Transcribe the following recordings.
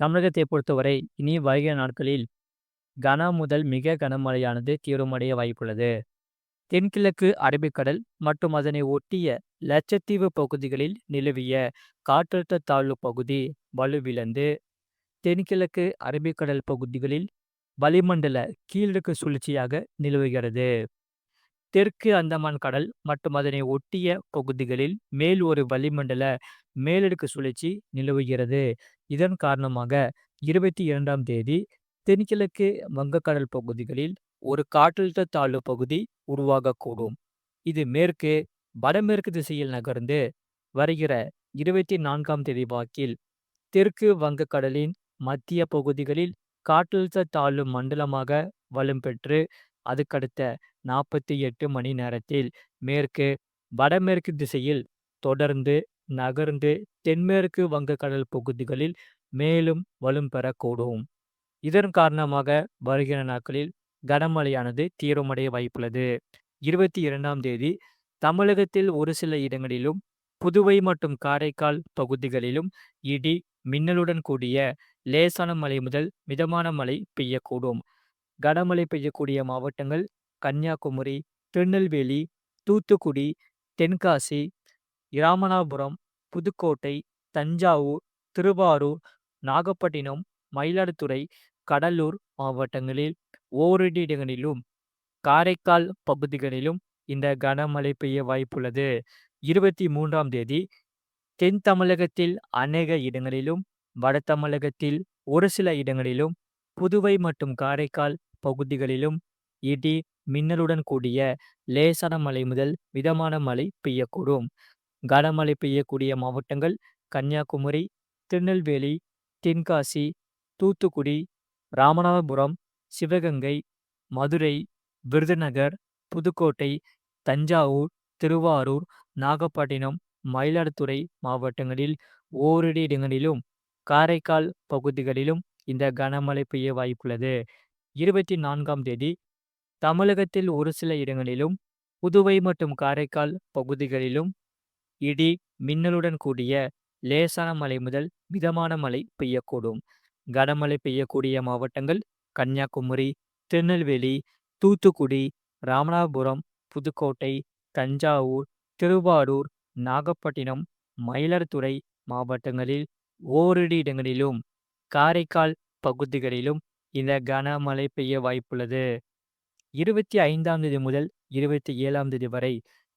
தமிழகத்தை பொறுத்தவரை இனி வருகிற நாட்களில் கன முதல் மிக கனமழையானது தீவிரமடைய வாய்ப்புள்ளது. தென்கிழக்கு அரபிக்கடல் மற்றும் அதனை ஒட்டிய லட்சத்தீவு பகுதிகளில் நிலவிய காற்றழுத்த தாழ்வு பகுதி வலுவிழந்து தென்கிழக்கு அரபிக்கடல் பகுதிகளில் வளிமண்டல கீழடுக்கு சுழற்சியாக நிலவுகிறது. தெற்கு அந்தமான் கடல் மற்றும் அதனை ஒட்டிய பகுதிகளில் மேல் ஒரு வளிமண்டல மேலடுக்கு சுழற்சி நிலவுகிறது. இதன் காரணமாக இருபத்தி இரண்டாம் தேதி தென்கிழக்கு வங்கக்கடல் பகுதிகளில் ஒரு காற்றழுத்த தாழ்வு பகுதி உருவாகக்கூடும். இது மேற்கு வடமேற்கு திசையில் நகர்ந்து வருகிற இருபத்தி நான்காம் தேதி வாக்கில் தெற்கு வங்கக்கடலின் மத்திய பகுதிகளில் காற்றழுத்த தாழ்வு மண்டலமாக வலம் பெற்று அதுக்கடுத்த நாற்பத்தி எட்டு மணி நேரத்தில் மேற்கு வடமேற்கு திசையில் தொடர்ந்து நகர்ந்து தென்மேற்கு வங்கக்கடல் பகுதிகளில் மேலும் வலும் பெறக்கூடும். இதன் காரணமாக வருகிற நாட்களில் கனமழையானது தீவிரமடைய வாய்ப்புள்ளது. இருபத்தி இரண்டாம் தேதி தமிழகத்தில் ஒரு சில இடங்களிலும் புதுவை மற்றும் காரைக்கால் பகுதிகளிலும் இடி மின்னலுடன் கூடிய லேசான மழை முதல் மிதமான மழை பெய்யக்கூடும். கனமழை பெய்யக்கூடிய மாவட்டங்கள் கன்னியாகுமரி திருநெல்வேலி தூத்துக்குடி தென்காசி இராமநாதபுரம் புதுக்கோட்டை தஞ்சாவூர் திருவாரூர் நாகப்பட்டினம் மயிலாடுதுறை கடலூர் மாவட்டங்களில் ஓரிரு இடங்களிலும் காரைக்கால் பகுதிகளிலும் இந்த கனமழை பெய்ய வாய்ப்புள்ளது. இருபத்தி மூன்றாம் தேதி தென் தமிழகத்தில் அநேக இடங்களிலும் வட தமிழகத்தில் ஒரு சில இடங்களிலும் புதுவை மற்றும் காரைக்கால் பகுதிகளிலும் இடி மின்னலுடன் கூடிய லேசான மழை முதல் மிதமான மழை பெய்யக்கூடும். கனமழை பெய்யக்கூடிய மாவட்டங்கள் கன்னியாகுமரி திருநெல்வேலி தென்காசி தூத்துக்குடி ராமநாதபுரம் சிவகங்கை மதுரை விருதுநகர் புதுக்கோட்டை தஞ்சாவூர் திருவாரூர் நாகப்பட்டினம் மயிலாடுதுறை மாவட்டங்களில் ஓரிரு இடங்களிலும் காரைக்கால் பகுதிகளிலும் இந்த கனமழை பெய்ய வாய்ப்புள்ளது. இருபத்தி நான்காம் தேதி தமிழகத்தில் ஒரு சில இடங்களிலும் புதுவை மற்றும் காரைக்கால் பகுதிகளிலும் இடி மின்னலுடன் கூடிய லேசான மழை முதல் மிதமான மழை பெய்யக்கூடும். கனமழை பெய்யக்கூடிய மாவட்டங்கள் கன்னியாகுமரி திருநெல்வேலி தூத்துக்குடி ராமநாதபுரம் புதுக்கோட்டை தஞ்சாவூர் திருவாரூர் நாகப்பட்டினம் மயிலாடுதுறை மாவட்டங்களில் ஓரிரு இடங்களிலும் காரைக்கால் பகுதிகளிலும் இந்த கனமழை பெய்ய வாய்ப்புள்ளது. இருபத்தி ஐந்தாம் தேதி முதல் இருபத்தி ஏழாம் தேதி வரை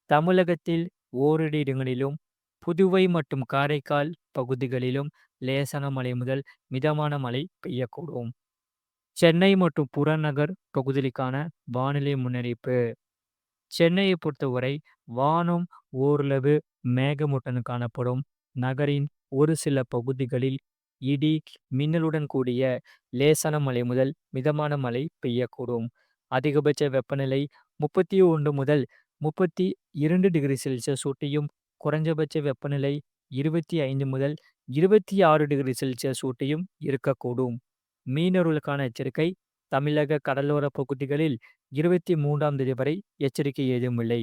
தமிழகத்தில் ஓரிரு இடங்களிலும் புதுவை மற்றும் காரைக்கால் பகுதிகளிலும் லேசான மழை முதல் மிதமான மழை பெய்யக்கூடும். சென்னை மற்றும் புறநகர் பகுதிகளுக்கான வானிலை முன்னறிவிப்பு சென்னையை பொறுத்தவரை வானம் ஓரளவு மேகமூட்டத்துடன் காணப்படும். நகரின் ஒரு சில பகுதிகளில் இடி மின்னலுடன் கூடிய லேசான மழை முதல் மிதமான மழை பெய்யக்கூடும். அதிகபட்ச வெப்பநிலை முப்பத்தி ஒன்று முதல் முப்பத்தி இரண்டு டிகிரி செல்சியஸ் ஊட்டியும் குறைஞ்சபட்ச வெப்பநிலை இருபத்தி ஐந்து முதல் இருபத்தி ஆறு டிகிரி செல்சியஸ் ஊட்டியும் இருக்கக்கூடும். மீனவர்களுக்கான எச்சரிக்கை தமிழக கடலோர பகுதிகளில் இருபத்தி மூன்றாம் தேதி வரை எச்சரிக்கை ஏதும் இல்லை.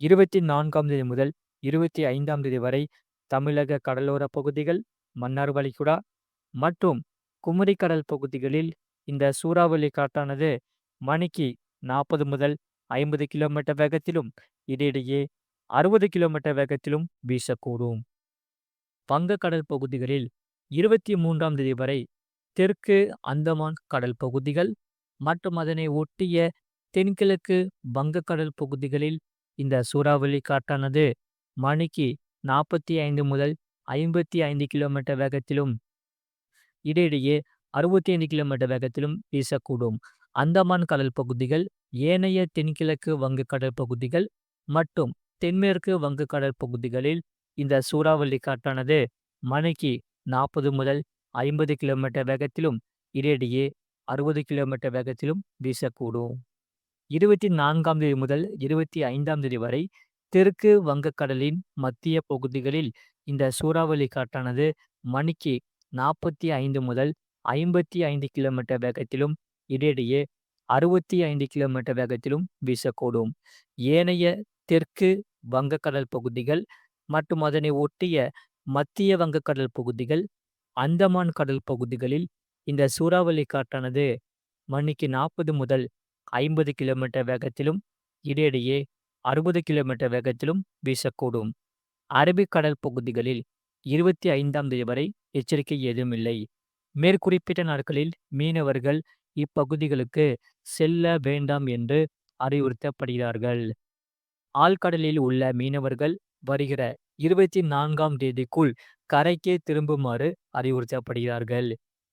இருபத்தி நான்காம் தேதி முதல் இருபத்தி ஐந்தாம் தேதி வரை தமிழக கடலோர பகுதிகள் மன்னார் வளைகுடா மற்றும் குமரிக்கடல் பகுதிகளில் இந்த சூறாவளி காற்றானது மணிக்கு நாற்பது முதல் ஐம்பது கிலோமீட்டர் வேகத்திலும் இடையிடையே அறுபது கிலோமீட்டர் வேகத்திலும் வீசக்கூடும். வங்கக்கடல் பகுதிகளில் இருபத்தி மூன்றாம் தேதி வரை தெற்கு அந்தமான் கடல் பகுதிகள் மற்றும் அதனை ஒட்டிய தென்கிழக்கு வங்கக்கடல் பகுதிகளில் இந்த சூறாவளி காற்றானது மணிக்கு நாற்பத்தி ஐந்து முதல் ஐம்பத்தி ஐந்து கிலோமீட்டர் வேகத்திலும் இடையிடையே அறுபத்தி ஐந்து கிலோமீட்டர் வேகத்திலும் வீசக்கூடும். அந்தமான் கடல் பகுதிகள் ஏனைய தென்கிழக்கு வங்கக்கடல் பகுதிகள் மற்றும் தென்மேற்கு வங்கக்கடல் பகுதிகளில் இந்த சூறாவளி காற்றானது மணிக்கு நாற்பது முதல் ஐம்பது கிலோமீட்டர் வேகத்திலும் இடையிடையே அறுபது கிலோமீட்டர் வேகத்திலும் வீசக்கூடும். இருபத்தி நான்காம் தேதி முதல் இருபத்தி ஐந்தாம் தேதி வரை தெற்கு வங்கக்கடலின் மத்திய பகுதிகளில் இந்த சூறாவளி காற்றானது மணிக்கு நாற்பத்தி ஐந்து முதல் ஐம்பத்தி ஐந்து கிலோமீட்டர் வேகத்திலும் இடையிடையே அறுபத்தி ஐந்து கிலோமீட்டர் வேகத்திலும் வீசக்கூடும். ஏனைய தெற்கு வங்கக்கடல் பகுதிகள் மற்றும் அதனை ஒட்டிய மத்திய வங்கக்கடல் பகுதிகள் அந்தமான் கடல் பகுதிகளில் இந்த சூறாவளி காற்றானது மணிக்கு நாற்பது முதல் ஐம்பது கிலோமீட்டர் வேகத்திலும் இடையிடையே அறுபது கிலோமீட்டர் வேகத்திலும் வீசக்கூடும் அரபிக்கடல் பகுதிகளில் இருபத்தி ஐந்தாம் தேதி வரை எச்சரிக்கை ஏதும் இல்லை மேற்குறிப்பிட்ட நாட்களில் மீனவர்கள் இப்பகுதிகளுக்கு செல்ல வேண்டாம் என்று அறிவுறுத்தப்படுகிறார்கள். ஆழ்கடலில் உள்ள மீனவர்கள் வருகிற இருபத்தி நான்காம் தேதிக்குள் கரைக்கே திரும்புமாறு அறிவுறுத்தப்படுகிறார்கள்.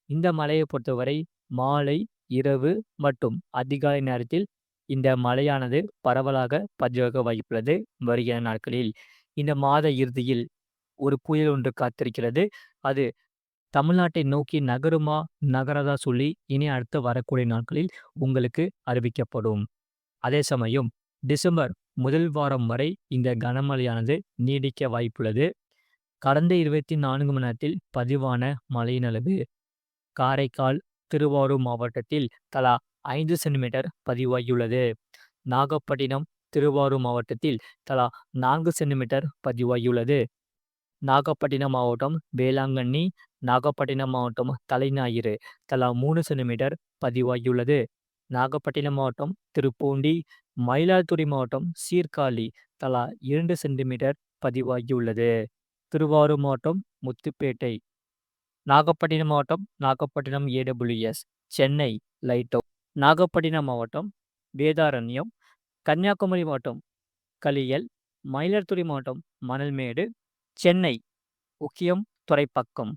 இந்த மலையை பொறுத்தவரை மாலை இரவு மற்றும் அதிகாலை நேரத்தில் இந்த மழையானது பரவலாக பதிவாக வாய்ப்புள்ளது வருகிற நாட்களில். இந்த மாத இறுதியில் ஒரு புயல் ஒன்று காத்திருக்கிறது. அது தமிழ்நாட்டை நோக்கி நகருமா நகரதா சொல்லி இனி அடுத்து வரக்கூடிய நாட்களில் உங்களுக்கு அறிவிக்கப்படும். அதே சமயம் டிசம்பர் முதல் வாரம் வரை இந்த கனமழையானது நீடிக்க வாய்ப்புள்ளது. கடந்த இருபத்தி நான்கு மணி நேரத்தில் பதிவான மழையின் அளவு காரைக்கால் திருவாரூர் மாவட்டத்தில் தலா ஐந்து சென்டிமீட்டர் பதிவாகியுள்ளது. நாகப்பட்டினம் திருவாரூர் மாவட்டத்தில் தலா நான்கு சென்டிமீட்டர் பதிவாகியுள்ளது. நாகப்பட்டினம் மாவட்டம் வேளாங்கண்ணி நாகப்பட்டினம் மாவட்டம் தலைஞாயிறு தலா மூணு சென்டிமீட்டர் பதிவாகியுள்ளது. நாகப்பட்டினம் மாவட்டம் திருப்பூண்டி மயிலாடுதுறை மாவட்டம் சீர்காழி தலா இரண்டு சென்டிமீட்டர் பதிவாகியுள்ளது. திருவாரூர் மாவட்டம் முத்துப்பேட்டை. நாகப்பட்டினம் மாவட்டம் நாகப்பட்டினம் ஏடபிள்யூஎஸ் சென்னை லைட்டோ நாகப்பட்டினம் மாவட்டம் வேதாரண்யம் கன்னியாகுமரி மாவட்டம் கலியல் மயிலாடுதுறை மாவட்டம் மணல்மேடு சென்னை முக்கியம் துறைப்பக்கம்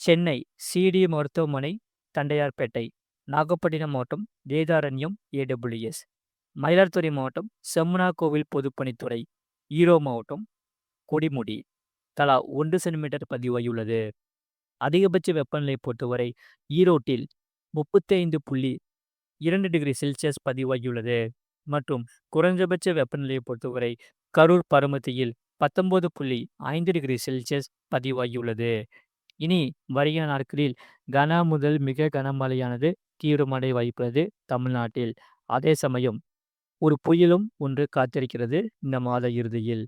சென்னை சிடி மருத்துவமனை தண்டையார்பேட்டை நாகப்பட்டினம் மாவட்டம் வேதாரண்யம் ஏடபிள்யூஎஸ் மயிலாடுதுறை மாவட்டம் செம்மனா கோவில் பொதுப்பணித்துறை ஈரோ மாவட்டம் கொடிமுடி. தலா ஒன்று சென்டிமீட்டர் பதிவாகியுள்ளது அதிகபட்ச வெப்பநிலை பொறுத்தவரை ஈரோட்டில் முப்பத்தி ஐந்து புள்ளி இரண்டு டிகிரி செல்சியஸ் பதிவாகியுள்ளது மற்றும் குறைந்தபட்ச வெப்பநிலையை பொறுத்தவரை கரூர் பருமத்தியில் பத்தொன்பது புள்ளி ஐந்து டிகிரி செல்சியஸ் பதிவாகியுள்ளது இனி வருகிற நாட்களில் கன முதல் மிக கனமழையானது தீவிரமடை வாய்ப்புள்ளது தமிழ்நாட்டில். அதே சமயம் ஒரு புயலும் ஒன்று காத்திருக்கிறது இந்த மாத இறுதியில்.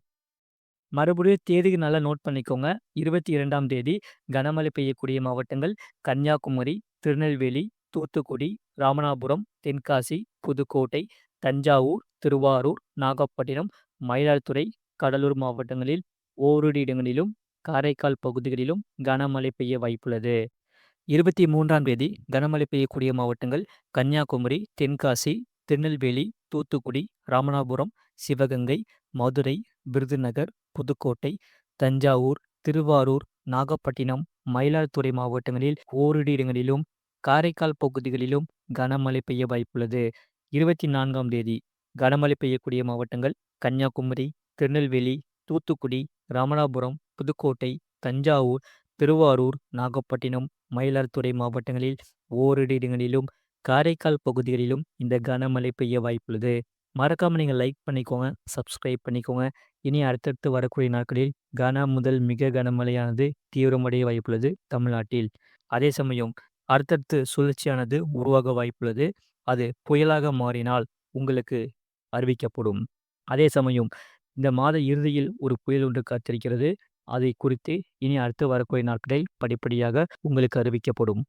மறுபடியும் தேதிக்கு நல்லா நோட் பண்ணிக்கோங்க. இருபத்தி இரண்டாம் தேதி கனமழை பெய்யக்கூடிய மாவட்டங்கள் கன்னியாகுமரி திருநெல்வேலி தூத்துக்குடி ராமநாதபுரம் தென்காசி புதுக்கோட்டை தஞ்சாவூர் திருவாரூர் நாகப்பட்டினம் மயிலாடுதுறை கடலூர் மாவட்டங்களில் ஓரிரு இடங்களிலும் காரைக்கால் பகுதிகளிலும் கனமழை பெய்ய வாய்ப்புள்ளது. இருபத்தி மூன்றாம் தேதி கனமழை பெய்யக்கூடிய மாவட்டங்கள் கன்னியாகுமரி தென்காசி திருநெல்வேலி தூத்துக்குடி ராமநாதபுரம் சிவகங்கை மதுரை விருதுநகர் புதுக்கோட்டை தஞ்சாவூர் திருவாரூர் நாகப்பட்டினம் மயிலாடுதுறை மாவட்டங்களில் ஓரிரு இடங்களிலும் காரைக்கால் பகுதிகளிலும் கனமழை பெய்ய வாய்ப்புள்ளது. இருபத்தி நான்காம் தேதி கனமழை பெய்யக்கூடிய மாவட்டங்கள் கன்னியாகுமரி திருநெல்வேலி தூத்துக்குடி ராமநாதபுரம் புதுக்கோட்டை தஞ்சாவூர் திருவாரூர் நாகப்பட்டினம் மயிலாடுதுறை மாவட்டங்களில் ஓரிரு இடங்களிலும் காரைக்கால் பகுதிகளிலும் இந்த கனமழை பெய்ய வாய்ப்புள்ளது. மறக்காமல் நீங்கள் லைக் பண்ணிக்கோங்க சப்ஸ்கிரைப் பண்ணிக்கோங்க. இனி அடுத்தடுத்து வரக்கூடிய நாட்களில் கன முதல் மிக கனமழையானது தீவிரமடைய வாய்ப்புள்ளது தமிழ்நாட்டில். அதே சமயம் அடுத்தடுத்து சுழற்சியானது உருவாக வாய்ப்புள்ளது. அது புயலாக மாறினால் உங்களுக்கு அறிவிக்கப்படும். அதே சமயம் இந்த மாத இறுதியில் ஒரு புயல் ஒன்று காத்திருக்கிறது. அதை குறித்து இனி அடுத்து வரக்கூடிய நாட்களில் படிப்படியாக உங்களுக்கு அறிவிக்கப்படும்.